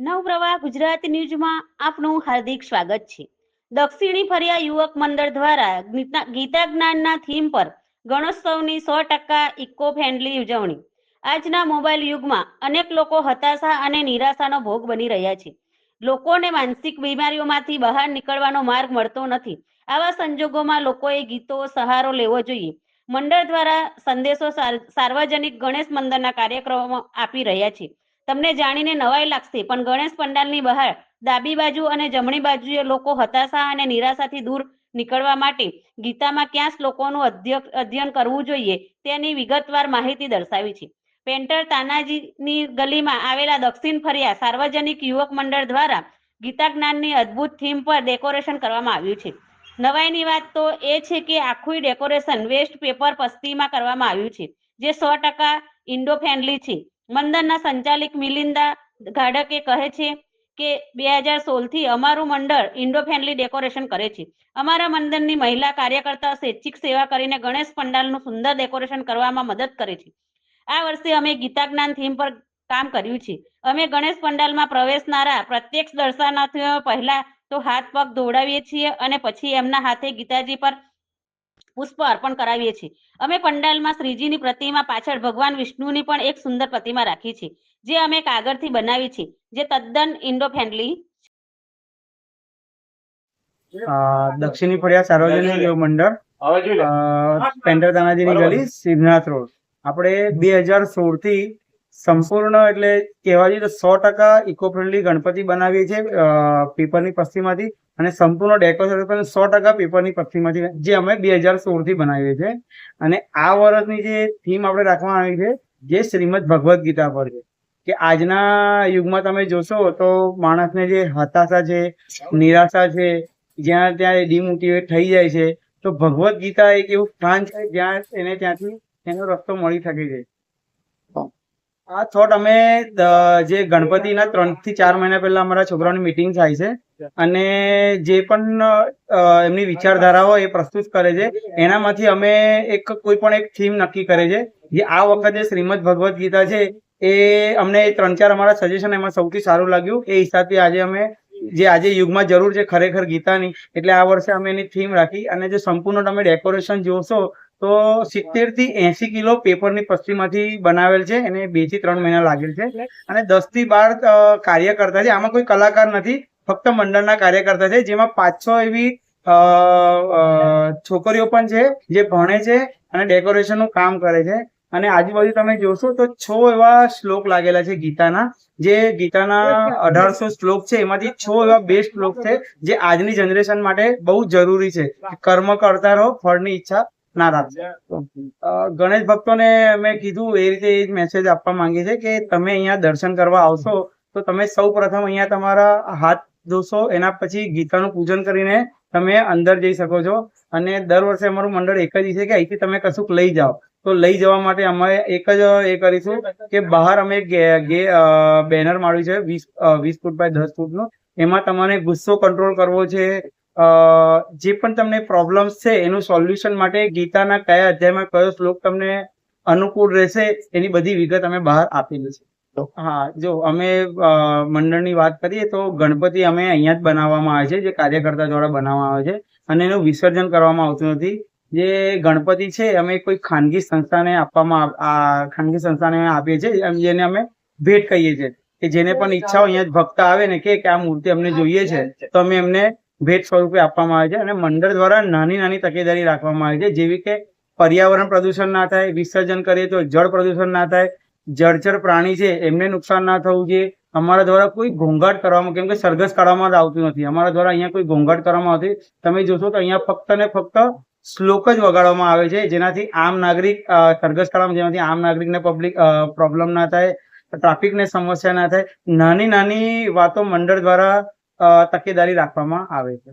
નવપ્રવાહ ગુજરાત ન્યૂઝમાં આપનું હાર્દિક સ્વાગત છે. દક્ષિણી ફરિયા યુવક મંડળ દ્વારા ગીતા જ્ઞાનના થીમ પર ગણોત્સવની સો ટકા ઇકો ફ્રેન્ડલી ઉજવણી. આજના મોબાઈલ યુગમાં અનેક લોકો હતાશા અને નિરાશાનો ભોગ બની રહ્યા છે. લોકોને માનસિક બીમારીઓમાંથી બહાર નીકળવાનો માર્ગ મળતો નથી. આવા સંજોગોમાં લોકોએ ગીતો, સહારો લેવો જોઈએ. મંડળ દ્વારા સંદેશો સાર્વજનિક ગણેશ મંદિરના કાર્યક્રમો આપી રહ્યા છે. તમને જાણીને નવાઈ લાગશે, પણ ગણેશ પંડાલની બહાર ડાબી બાજુ અને જમણી બાજુએ લોકો હતાશા અને નિરાશાથી દૂર નીકળવા માટે ગીતામાં ક્યાં શ્લોકોનું અધ્યયન કરવું જોઈએ તેની વિગતવાર માહિતી દર્શાવી છે. પેન્ટર તાનાજીની ગલીમાં આવેલા દક્ષિણ ફરિયા સાર્વજનિક યુવક મંડળ દ્વારા ગીતા જ્ઞાનની અદ્ભુત થીમ પર ડેકોરેશન કરવામાં આવ્યું છે. નવાઈની વાત તો એ છે કે આખું ડેકોરેશન વેસ્ટ પેપર પસ્તીમાં કરવામાં આવ્યું છે, જે સો ટકા ઇન્ડો ફ્રેન્ડલી છે. મંદિરના સંચાલિક મિલિંદા ગાડકે કહે છે કે બે હજાર સોળથી અમારું મંડળ ઇન્ડો ફ્રેન્ડલી ડેકોરેશન કરે છે. અમારા મંડળની મહિલા કાર્યકર્તા સ્વૈચ્છિક સેવા કરીને ગણેશ પંડાલનું સુંદર ડેકોરેશન કરવામાં મદદ કરે છે. આ વર્ષે અમે ગીતા જ્ઞાન થીમ પર કામ કર્યું છે. અમે ગણેશ પંડાલમાં પ્રવેશનારા પ્રત્યક્ષ દર્શનાર્થીઓ પહેલા તો હાથ પગ દોડાવીએ છીએ અને પછી એમના હાથે ગીતાજી પર પુષ્પ અર્પણ કરાવીએ છીએ. અમે પંડાલમાં શ્રીજીની પ્રતિમા પાછળ ભગવાન વિષ્ણુની પણ એક સુંદર પ્રતિમા રાખી છે જે અમે કાગળથી બનાવી છે જે તદ્દન ઇન્ડો ફ્રેન્ડલી દક્ષિણી ફળિયા સાર્વજનિક યોગ મંડળ પેન્ડર દાનાજીની ગલી સિદ્ધનાથ રોડ. આપણે બે હજાર સોળથી સંપૂર્ણ એટલે કહેવા જઈએ તો સો ટકા ઇકો ફ્રેન્ડલી ગણપતિ બનાવીએ છીએ પેપરની પસ્તીમાંથી અને સંપૂર્ણ ડેકોરેશન સો ટકા પેપરની પસ્તીમાંથી જે અમે બે હજાર સોળથી બનાવીએ છીએ. અને આ વર્ષની જે થીમ આપણે રાખવામાં આવી છે જે શ્રીમદ ભગવદ્ ગીતા પર છે. કે આજના યુગમાં તમે જોશો તો માણસને જે હતાશા છે, નિરાશા છે, જ્યાં ત્યાં ડિમોટિવેટ થઈ જાય છે, તો ભગવદ્ ગીતા એક એવું સ્થાન છે જ્યાં એને ત્યાંથી એનો રસ્તો મળી શકે છે. આ થોટ અમે જે ગણપતિના ત્રણથી ચાર મહિના પહેલા અમારા છોકરાઓની મિટિંગ થાય છે અને જે પણ એમની વિચારધારાઓ એ પ્રસ્તુત કરે છે. એનામાંથી અમે એક કોઈ પણ એક થીમ નક્કી કરે છે. જે આ વખતે શ્રીમદ ભગવદ્ ગીતા છે એ અમને ત્રણ ચાર અમારા સજેશન એમાં સૌથી સારું લાગ્યું. એ હિસાબથી આજે અમે જે આજે યુગમાં જરૂર છે ખરેખર ગીતાની એટલે આ વર્ષે અમે એની થીમ રાખી અને જે સંપૂર્ણ તમે ડેકોરેશન જોશો તો સિત્તેરથી એસી કિલો પેપરની પસ્તીમાંથી બનાવેલ છે. એને બેથી ત્રણ મહિના લાગેલ છે. અને દસથી બાર કાર્યકર્તા છે. આમાં કોઈ કલાકાર નથી. ફક્ત મંડળના કાર્યકર્તા છે. જેમાં પાંચસો એવી છોકરીઓ પણ છે, જે ભણે છે અને ડેકોરેશનનું કામ કરે છે. અને આજુબાજુ તમે જોશો તો છ એવા શ્લોક લાગેલા છે ગીતાના, જે ગીતાના અઢારસો શ્લોક છે. એમાંથી છ એવા બેસ્ટ શ્લોક છે, જે આજની જનરેશન માટે બહુ જરૂરી છે. કર્મ કરતા રહો, ફળની ઈચ્છા ના રાખો અ, ગણેશ ભક્તોને મેં કીધું એ રીતે એ જ મેસેજ આપવા માંગે છે કે તમે અહીંયા દર્શન કરવા આવશો તો તમે સૌ પ્રથમ અહીંયા તમારા હાથ ધોશો એના પછી ગીતાનું પૂજન કરીને તમે અંદર જઈ શકો છો. અને દર વર્ષે અમારું મંડળ એક જ છે કે અહીંથી તમે કશુંક લઈ જાઓ. તો લઈ જવા માટે અમે એક જ એ કરીશું કે બહાર અમે બેનર માર્યું છે વીસ વીસ ફૂટ બાય દસ ફૂટનું. એમાં તમારે ગુસ્સો કંટ્રોલ કરવો છે જે પણ તમને પ્રોબ્લેમ્સ છે એનું સોલ્યુશન માટે ગીતાના કયા અધ્યાયમાં કયો શ્લોક તમને અનુકૂળ રહેશે એની બધી વિગત અમે બહાર આપેલી છે. હા જો અમે મંડળની વાત કરીએ તો ગણપતિ અમે અહીંયા જ બનાવવામાં આવે છે જે કાર્યકર્તા દ્વારા બનાવવામાં આવે છે અને એનું વિસર્જન કરવામાં આવતું નથી. જે ગણપતિ છે અમે કોઈ ખાનગી સંસ્થાને આપવામાં ખાનગી સંસ્થાને આપીએ છીએ જેને અમે ભેટ કહીએ છીએ કે જેને પણ ઈચ્છા હોય અહીંયા ભક્ત આવે ને કે કે આ મૂર્તિ અમને જોઈએ છે. તો અમે એમને ભેટ સ્વરૂપે આપવામાં આવે છે અને મંડળ દ્વારા નાની નાની તકેદારી રાખવામાં આવે છે. જેવી કે પર્યાવરણ પ્રદૂષણ ના થાય, વિસર્જન કરીએ તો જળ પ્રદૂષણ ના થાય, જળચર પ્રાણી છે એમને નુકસાન ના થવું જોઈએ. અમારા દ્વારા કોઈ ઘોંઘાટ કરવામાં, કેમ કે સરઘસ કાઢવામાં જ આવતું નથી. અમારા દ્વારા અહીંયા કોઈ ઘોંઘાટ કરવામાં આવતી તમે જોશો તો અહીંયા ફક્ત ને ફક્ત શ્લોક જ વગાડવામાં આવે છે, જેનાથી આમ નાગરિક સરઘસ કાઢવામાં જેનાથી આમ નાગરિકને પબ્લિક પ્રોબ્લેમ ના થાય, ટ્રાફિકને સમસ્યા ના થાય. નાની નાની વાતો મંડળ દ્વારા તકેદારી રાખવામાં આવે છે.